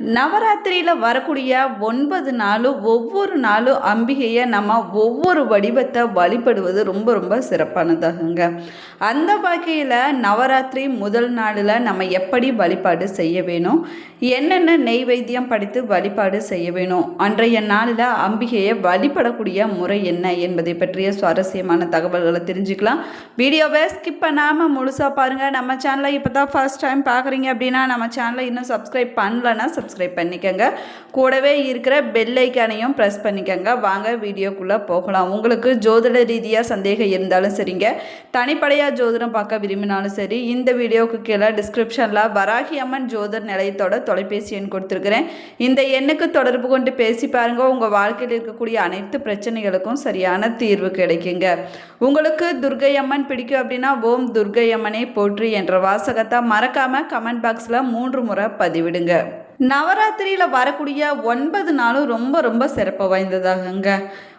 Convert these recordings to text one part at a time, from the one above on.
நவராத்திரியில் வரக்கூடிய ஒன்பது நாளும் ஒவ்வொரு நாளும் அம்பிகையை நம்ம ஒவ்வொரு வடிவத்தை வழிபடுவது ரொம்ப ரொம்ப சிறப்பானதாகுங்க. அந்த வகையில் நவராத்திரி முதல் நாளில் நம்ம எப்படி வழிபாடு செய்ய வேணும்? என்னென்ன நெய்வேத்தியம் படித்து வழிபாடு செய்ய வேணும்? அன்றைய நாளில் அம்பிகையை வழிபடக்கூடிய முறை என்ன என்பதை பற்றிய சுவாரஸ்யமான தகவல்களை தெரிஞ்சுக்கலாம். வீடியோவை ஸ்கிப் பண்ணாமல் முழுசாக பாருங்கள் நம்ம சேனலை இப்போ தான் ஃபர்ஸ்ட் டைம் பார்க்குறீங்க அப்படின்னா நம்ம சேனலை இன்னும் சப்ஸ்கிரைப் பண்ணலன்னா சப்ஸ்கிரைப் பண்ணிக்கோங்க. கூடவே இருக்கிற பெல் ஐக்கானையும் ப்ரெஸ் பண்ணிக்கோங்க. வாங்க வீடியோக்குள்ளே போகலாம். உங்களுக்கு ஜோதிட ரீதியாக சந்தேகம் இருந்தாலும் சரிங்க. தனிப்படையாக ஜோதிடம் பார்க்க விரும்பினாலும் சரி இந்த வீடியோவுக்கு கீழே டிஸ்கிரிப்ஷனில் வராகி அம்மன் ஜோதிட நிலையத்தோட தொலைபேசி எண் கொடுத்துருக்குறேன். இந்த எண்ணுக்கு தொடர்பு கொண்டு பேசி பாருங்கள் உங்கள் வாழ்க்கையில் இருக்கக்கூடிய அனைத்து பிரச்சனைகளுக்கும் சரியான தீர்வு கிடைக்குங்க. உங்களுக்கு துர்கை அம்மன் பிடிக்கும் அப்படின்னா ஓம் துர்கை அம்மனை போற்றி என்ற வாசகத்தை மறக்காமல் கமெண்ட் பாக்ஸில் மூன்று முறை பதிவிடுங்க. நவராத்திரியில் வரக்கூடிய ஒன்பது நாளும் ரொம்ப ரொம்ப சிறப்பு வாய்ந்ததாகுங்க.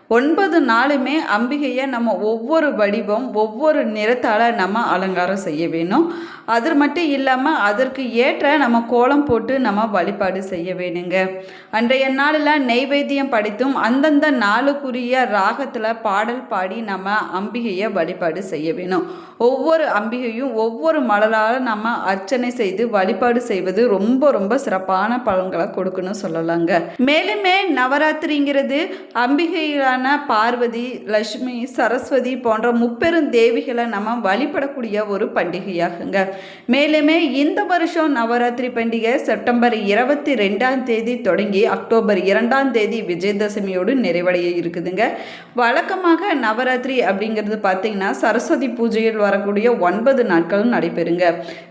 ஒன்பது நாளுமே அம்பிகையை நம்ம ஒவ்வொரு வடிவம் ஒவ்வொரு நிறத்தால் நம்ம அலங்காரம் செய்ய வேணும். அது மட்டும் இல்லாமல் அதற்கு ஏற்ற நம்ம கோலம் போட்டு நம்ம வழிபாடு செய்ய வேணுங்க. அன்றைய நாளில் நெய்வேத்தியம் படித்தும் அந்தந்த நாளுக்குரிய ராகத்தில் பாடல் பாடி நம்ம அம்பிகையை வழிபாடு செய்ய வேணும். ஒவ்வொரு அம்பிகையும் ஒவ்வொரு மலரால் நம்ம அர்ச்சனை செய்து வழிபாடு செய்வது ரொம்ப ரொம்ப சிறப்பான பலன்களை கொடுக்கணும் சொல்லலாங்க. மேலுமே நவராத்திரிங்கிறது அம்பிகையிலான பார்வதி லட்சுமி சரஸ்வதி போன்ற முப்பெரும் தேவிகளை நம்ம வழிபடக்கூடிய ஒரு பண்டிகையாகுங்க. மேலுமே இந்த வருஷம் நவராத்திரி பண்டிகை செப்டம்பர் இருபத்தி ரெண்டாம் தேதி தொடங்கி அக்டோபர் இரண்டாம் தேதி விஜயதசமியோடு நிறைவடைய இருக்குதுங்க. வழக்கமாக நவராத்திரி அப்படிங்கிறது பார்த்தீங்கன்னா சரஸ்வதி பூஜையில் வரக்கூடிய ஒன்பது நாட்களும் நடைபெறுங்க.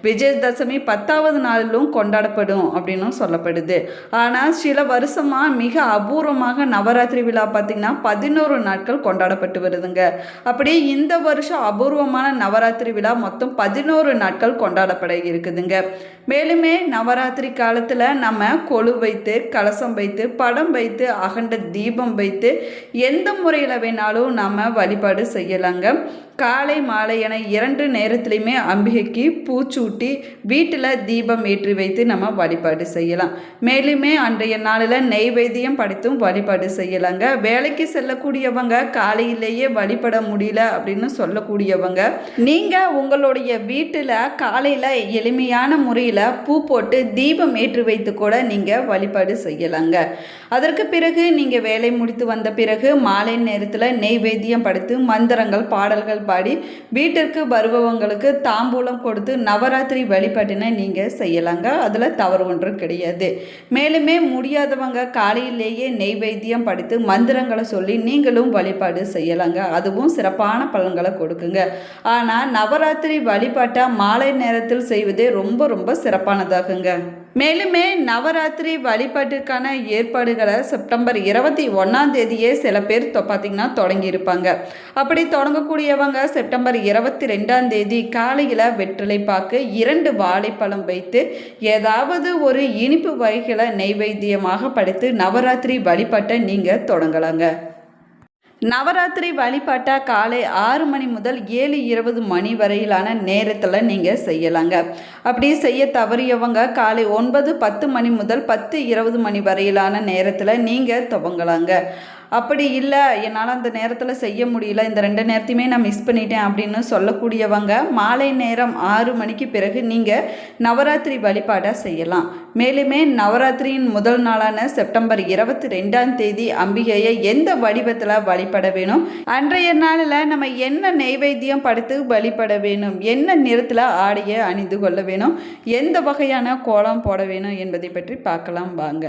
விஜயதசமி பத்தாவது நாளிலும் கொண்டாடப்படும் அப்படின்னும் சொல்லப்படுது. ஆனால் சில வருஷமாக மிக அபூர்வமாக நவராத்திரி விழா பார்த்திங்கன்னா பதினோரு நாட்கள் கொண்டாடப்பட்டு வருதுங்க. அப்படி இந்த வருஷம் அபூர்வமான நவராத்திரி விழா மொத்தம் பதினோரு நாட்கள் கொண்டாடப்பட இருக்குதுங்க. மேலுமே நவராத்திரி காலத்தில் நம்ம கொழு வைத்து கலசம் வைத்து படம் வைத்து அகண்ட தீபம் வைத்து எந்த முறையில் வேணாலும் நம்ம வழிபாடு செய்யலாங்க. காலை மாலை என இரண்டு நேரத்துலையுமே அம்பிகைக்கு பூச்சூட்டி வீட்டில் தீபம் ஏற்றி வைத்து நம்ம வழிபாடு செய்யலாம். மேலுமே அன்றைய நாளில் நெய்வேத்தியம் படைத்தும் வழிபாடு செய்யலாங்க. வேலைக்கு செல்லக்கூடியவங்க காலையிலேயே வழிபட முடியல அப்படின்னு சொல்லக்கூடியவங்க நீங்கள் உங்களுடைய வீட்டில் காலையில் எளிமையான முறையில் பூ போட்டு தீபம் ஏற்றி வைத்து கூட நீங்கள் வழிபாடு செய்யலாங்க. அதற்கு பிறகு நீங்கள் வேலை முடித்து வந்த பிறகு மாலை நேரத்தில் நெய்வேத்தியம் படைத்து மந்திரங்கள் பாடல்கள் பாடி வீட்டிற்கு வருபவங்களுக்கு தாம்பூலம் கொடுத்து நவராத்திரி வழிபாட்டினை நீங்கள் செய்யலாங்க. அதில் தவறு ஒன்றும் கிடையாது. மேலுமே முடியாதவங்க காலையிலேயே நெய்வேத்தியம் படித்து மந்திரங்களை சொல்லி நீங்களும் வழிபாடு செய்யலாங்க. அதுவும் சிறப்பான பலன்களை கொடுக்குங்க. ஆனால் நவராத்திரி வழிபாட்டை மாலை நேரத்தில் செய்வதே ரொம்ப ரொம்ப சிறப்பானதாகுங்க. மேலுமே நவராத்திரி வழிபாட்டிற்கான ஏற்பாடுகளை செப்டம்பர் இருபத்தி ஒன்றாம் தேதியே சில பேர் தொ- பார்த்தீங்கன்னா தொடங்கியிருப்பாங்க. அப்படி தொடங்கக்கூடியவங்க செப்டம்பர் இருபத்தி ரெண்டாம் தேதி காலையில் வெற்றிலை பாக்கு இரண்டு வாழைப்பழம் வைத்து ஏதாவது ஒரு இனிப்பு வகைகளை நெய்வேத்தியமாக படைத்து நவராத்திரி வழிபாட்டை நீங்கள் தொடங்கலாங்க. நவராத்திரி வழிபாட்டை காலை ஆறு மணி முதல் ஏழு இருபது மணி வரையிலான நேரத்தில் நீங்கள் செய்யலாங்க. அப்படி செய்ய தவறியவங்க காலை ஒன்பது பத்து மணி முதல் பத்து இருபது மணி வரையிலான நேரத்தில் நீங்கள் துவங்கலாங்க. அப்படி இல்லை என்னால் அந்த நேரத்தில் செய்ய முடியல இந்த ரெண்டு நேரத்தையுமே நான் மிஸ் பண்ணிட்டேன் அப்படின்னு சொல்லக்கூடியவங்க மாலை நேரம் ஆறு மணிக்கு பிறகு நீங்கள் நவராத்திரி வழிபாடாக செய்யலாம். மேலுமே நவராத்திரியின் முதல் நாளான செப்டம்பர் இருபத்தி ரெண்டாம் தேதி அம்பிகையை எந்த வடிவத்தில் வழிபட வேணும்? அன்றைய நாளில் நம்ம என்ன நெய்வேத்தியம் படுத்து வழிபட வேணும்? என்ன நிறத்தில் ஆடையை அணிந்து கொள்ள வேணும்? எந்த வகையான கோலம் போட வேணும் என்பதை பற்றி பார்க்கலாம் வாங்க.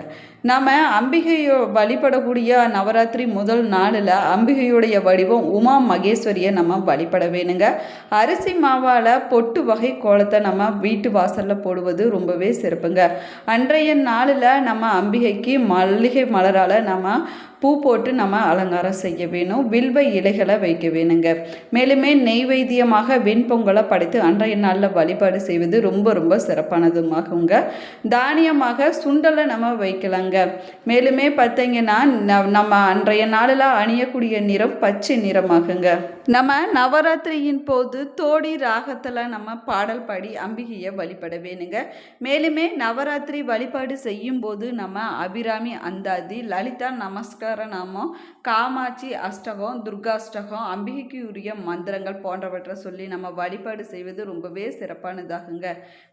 நம்ம அம்பிகையோ வழிபடக்கூடிய நவராத்திரி முதல் நாளில் அம்பிகையுடைய வடிவம் உமா மகேஸ்வரியை நம்ம வழிபட வேணுங்க. அரிசி மாவால் பொட்டு வகை கோலத்தை நம்ம வீட்டு வாசலில் போடுவது ரொம்பவே சிறப்புங்க. அன்றைய நாளில் நம்ம அம்பிகைக்கு மல்லிகை மலரால் நம்ம பூ போட்டு நம்ம அலங்காரம் செய்ய வேணும். வில்வ இலைகளை வைக்க வேணுங்க. மேலுமே நெய்வேத்தியமாக வெண்பொங்கலை படைத்து அன்றைய நாளில் வழிபாடு செய்வது ரொம்ப ரொம்ப சிறப்பானதுமாகுங்க. தானியமாக சுண்டலை நம்ம வைக்கலாங்க. மேலுமே பார்த்தீங்கன்னா ந- நம்ம அன்றைய நாளில் அணியக்கூடிய நிறம் பச்சை நிறமாகுங்க. நம்ம நவராத்திரியின் போது தோடி ராகத்தில் நம்ம பாடல் பாடி அம்பிகையை வழிபட வேணுங்க. மேலுமே நவராத்திரி வழிபாடு செய்யும் போது நம்ம அபிராமி அந்தாதி லலிதா நமஸ்கார நாமம் காமாட்சி அஷ்டகம் துர்காஷ்டகம் அம்பிகைக்கு உரிய மந்திரங்கள் போன்றவற்றை சொல்லி நம்ம வழிபாடு செய்வது ரொம்பவே சிறப்பானதாகுங்க.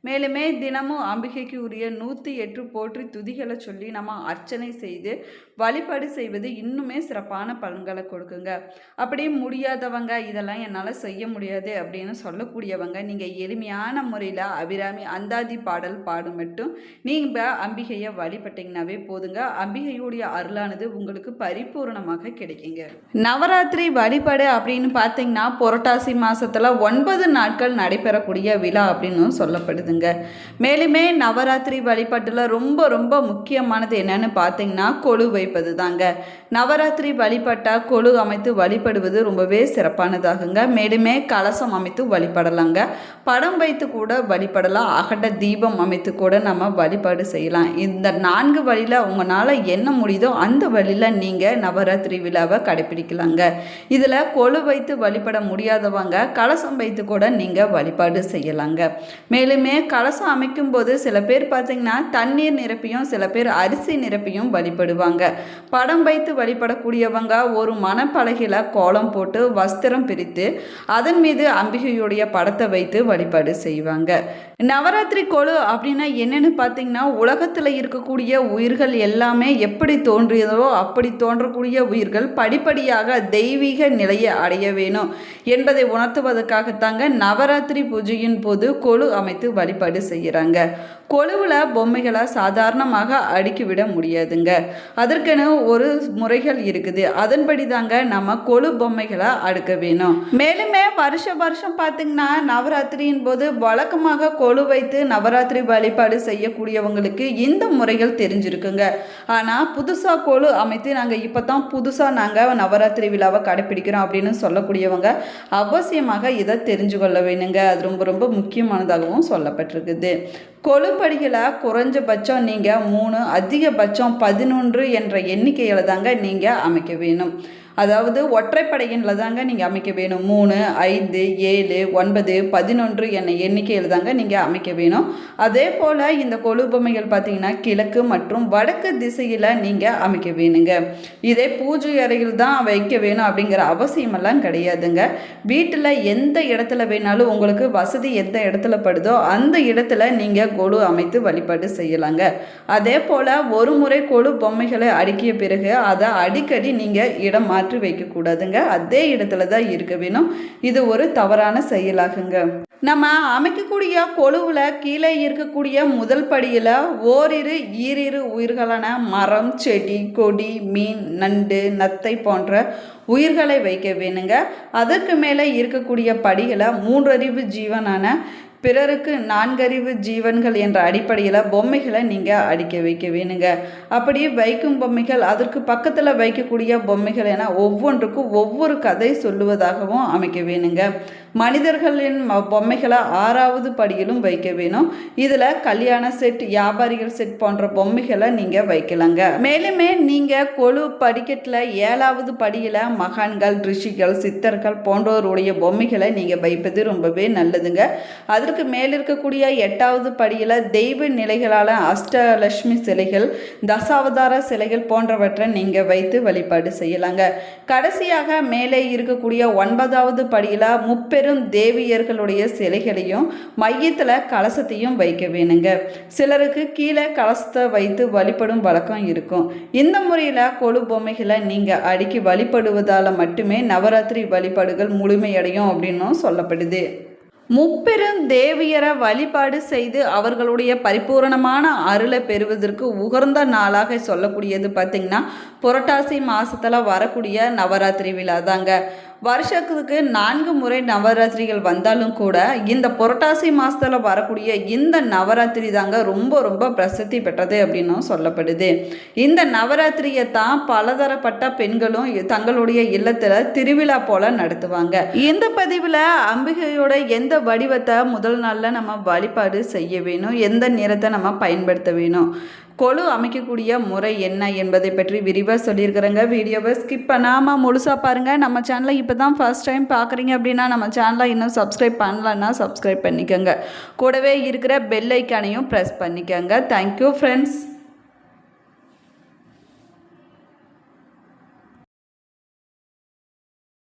மேலுமே தினமும் அம்பிகைக்கு உரிய நூற்றி எட்டு போற்றி துதிகளை சொல்லி நம்ம அர்ச்சனை செய்து வழிபாடு செய்வது இன்னுமே சிறப்பான பலன்களை கொடுக்குங்க. அப்படியே முடியாதவங்க இதெல்லாம் என்னால் செய்ய முடியாது அப்படின்னு சொல்லக்கூடியவங்க நீங்கள் எளிமையான முறையில் அபிராமி அந்தாதி பாடல் பாடும் மட்டும் நீங்கள் அம்பிகையை வழிபட்டிங்கனாவே போதுங்க. அம்பிகையுடைய அருளானது உங்களுக்கு பரிபூரணமாக கிடைக்குங்க. நவராத்திரி வழிபாடு அப்படின்னு பார்த்தீங்கன்னா புரட்டாசி மாதத்தில் ஒன்பது நாட்கள் நடைபெறக்கூடிய விழா அப்படின்னு சொல்லப்படுதுங்க. மேலுமே நவராத்திரி வழிபாட்டில் ரொம்ப ரொம்ப முக்கியமானது என்னன்னு பார்த்தீங்கன்னா கொலு வைப்பது தாங்க நவராத்திரி வழிபட்டால் கொழு அமைத்து வழிபடுவது ரொம்பவே சிறப்பானதாகுங்க. மேலுமே கலசம் அமைத்து வழிபடலாங்க. படம் வைத்து கூட வழிபடலாம். அகண்ட தீபம் அமைத்து கூட நம்ம வழிபாடு செய்யலாம். இந்த நான்கு வழியில் உங்களால் என்ன முடியுதோ அந்த வழியில் நீங்கள் நவராத்திரி விழாவை கடைபிடிக்கலாங்க இதில் கொழு வைத்து வழிபட முடியாதவங்க கலசம் வைத்து கூட நீங்கள் வழிபாடு செய்யலாங்க. மேலுமே கலசம் அமைக்கும் போது சில பேர் பார்த்தீங்கன்னா தண்ணீர் நிரப்பியும் சில பேர் அரிசி நிரப்பியும் வழிபடுவாங்க. படம் வைத்து வழிபடக்கூடியவங்க ஒரு மணப்பலகையில் கோலம் போட்டு வஸ்திரம் பிரித்து அதன் மீது அம்பிகையுடைய படத்தை வைத்து வழிபாடு செய்வாங்க. நவராத்திரி கொழு அப்படின்னா என்னென்னு பார்த்தீங்கன்னா உலகத்தில் இருக்கக்கூடிய உயிர்கள் எல்லாமே எப்படி தோன்றியதோ அப்படி தோன்றக்கூடிய உயிர்கள் படிப்படியாக தெய்வீக நிலையை அடைய வேணும் என்பதை உணர்த்துவதற்காகத்தாங்க நவராத்திரி பூஜையின் போது கொழு அமைத்து வழிபாடு செய்கிறாங்க கொலுவில் பொம்மைகளை சாதாரணமாக அடுக்கி விட முடியாதுங்க. அதற்கென ஒரு முறைகள் இருக்குது. அதன்படி தாங்க நம்ம கொழு பொம்மைகளை அடுக்க வேணும். மேலுமே வருஷ வருஷம் பார்த்தீங்கன்னா நவராத்திரியின் போது வழக்கமாக கொழு வைத்து நவராத்திரி வழிபாடு செய்யக்கூடியவங்களுக்கு இந்த முறைகள் தெரிஞ்சிருக்குங்க. ஆனால் புதுசாக கொழு அமைத்து நாங்கள் இப்போ தான் புதுசாக நாங்கள் நவராத்திரி விழாவை கடைப்பிடிக்கிறோம் அப்படின்னு சொல்லக்கூடியவங்க அவசியமாக இதை தெரிஞ்சு கொள்ள வேணுங்க. அது ரொம்ப ரொம்ப முக்கியமானதாகவும் சொல்லப்பட்டிருக்குது. கொழுப்படிகளை குறைஞ்சபட்சம் நீங்கள் மூணு அதிகபட்சம் பதினொன்று என்ற எண்ணிக்கையில் தாங்க நீங்கள் அமைக்க வேணும் அதாவது ஒற்றைப்படையினில் தாங்க நீங்கள் அமைக்க வேணும். மூணு ஐந்து ஏழு ஒன்பது பதினொன்று என்ற எண்ணிக்கையில் தாங்க நீங்கள் அமைக்க வேணும். அதே போல் இந்த கொழுபொம்மைகள் பார்த்தீங்கன்னா கிழக்கு மற்றும் வடக்கு திசையில் நீங்கள் அமைக்க வேணுங்க. இதே பூஜை அறையில் தான் வைக்க வேணும் அப்படிங்கிற அவசியமெல்லாம் கிடையாதுங்க. வீட்டில் எந்த இடத்துல வேணாலும் உங்களுக்கு வசதி எந்த இடத்துல படுதோ அந்த இடத்துல நீங்கள் கொலு அமைத்து வழிபாடு செய்யலாங்க. அதே போல் ஒரு முறை கொழு பொம்மைகளை அடுக்கிய பிறகு அதை அடிக்கடி நீங்கள் இடம் மாற்றி வைக்கக்கூடாதுங்க. அதே இடத்துல தான் இருக்க வேணும். இது ஒரு தவறான செயலாகுங்க. நம்ம அமைக்கக்கூடிய கொழுவில் கீழே இருக்கக்கூடிய முதல் படியில் ஓரிரு ஈரிரு உயிர்களான மரம் செடி கொடி மீன் நண்டு நத்தை போன்ற உயிர்களை வைக்க வேணுங்க. அதற்கு மேலே இருக்கக்கூடிய படிகளை மூன்றறிவு ஜீவனான பிறருக்கு நான்கறிவு ஜீவன்கள் என்ற அடிப்படையில் பொம்மைகளை நீங்கள் அடிக்க வைக்க வேணுங்க. அப்படி வைக்கும் பொம்மைகள் அதற்கு பக்கத்தில் வைக்கக்கூடிய பொம்மைகள் என ஒவ்வொன்றுக்கும் ஒவ்வொரு கதை சொல்லுவதாகவும் அமைக்க வேணுங்க. மனிதர்களின் பொம்மைகளை ஆறாவது படியிலும் வைக்க வேணும். இதில் கல்யாண செட் வியாபாரிகள் செட் போன்ற பொம்மைகளை நீங்கள் வைக்கலாங்க. மேலுமே நீங்கள் கொழு படிக்கட்டில் ஏழாவது படியில் மகான்கள் ரிஷிகள் சித்தர்கள் போன்றோருடைய பொம்மைகளை நீங்கள் வைப்பது ரொம்பவே நல்லதுங்க. அதற்கு மேல் இருக்கக்கூடிய எட்டாவது படியில் தெய்வ நிலைகளால் அஷ்டலட்சுமி சிலைகள் தசாவதார சிலைகள் போன்றவற்றை நீங்கள் வைத்து வழிபாடு செய்யலாங்க. கடைசியாக மேலே இருக்கக்கூடிய ஒன்பதாவது படியில் முப்பெரும் தேவியர்களுடைய சிலைகளையும் மையத்தில் கலசத்தையும் வைக்க வேணுங்க. சிலருக்கு கீழே கலசத்தை வைத்து வழிபடும் வழக்கம் இருக்கும். இந்த முறையில் கொழு பொம்மைகளை நீங்கள் அடுக்கி வழிபடுவதால் மட்டுமே நவராத்திரி வழிபாடுகள் முழுமையடையும் அப்படின்னும் சொல்லப்படுது. முப்பெரும் தேவியரை வழிபாடு செய்து அவர்களுடைய பரிபூரணமான அருளை பெறுவதற்கு உகர்ந்த நாளாக சொல்லக்கூடியது பார்த்திங்கன்னா புரட்டாசி மாதத்தில் வரக்கூடிய நவராத்திரி விழா தாங்க வருஷத்துக்கு நான்கு முறை நவராத்திரிகள் வந்தாலும் கூட இந்த புரட்டாசி மாதத்தில் வரக்கூடிய இந்த நவராத்திரி தாங்க ரொம்ப ரொம்ப பிரசித்தி பெற்றது அப்படின்னும் சொல்லப்படுது. இந்த நவராத்திரியை தான் பலதரப்பட்ட பெண்களும் தங்களுடைய இல்லத்தில் திருவிழா போல நடத்துவாங்க. இந்த பதிவில் அம்பிகையோட எந்த வடிவத்தை முதல் நாளில் நம்ம வழிபாடு செய்ய வேணும்? எந்த நிறத்தை நம்ம பயன்படுத்த வேணும்? கொழு அமைக்கக்கூடிய முறை என்ன என்பதை பற்றி விரிவாக சொல்லியிருக்கிறேங்க. வீடியோவை ஸ்கிப் பண்ணாமல் முழுசாக பாருங்கள் நம்ம சேனலை இப்போ தான் ஃபஸ்ட் டைம் பார்க்குறீங்க அப்படின்னா நம்ம சேனலை இன்னும் சப்ஸ்கிரைப் பண்ணலன்னா சப்ஸ்கிரைப் பண்ணிக்கோங்க. கூடவே இருக்கிற பெல் ஐக்கானையும் ப்ரெஸ் பண்ணிக்கோங்க. Thank you friends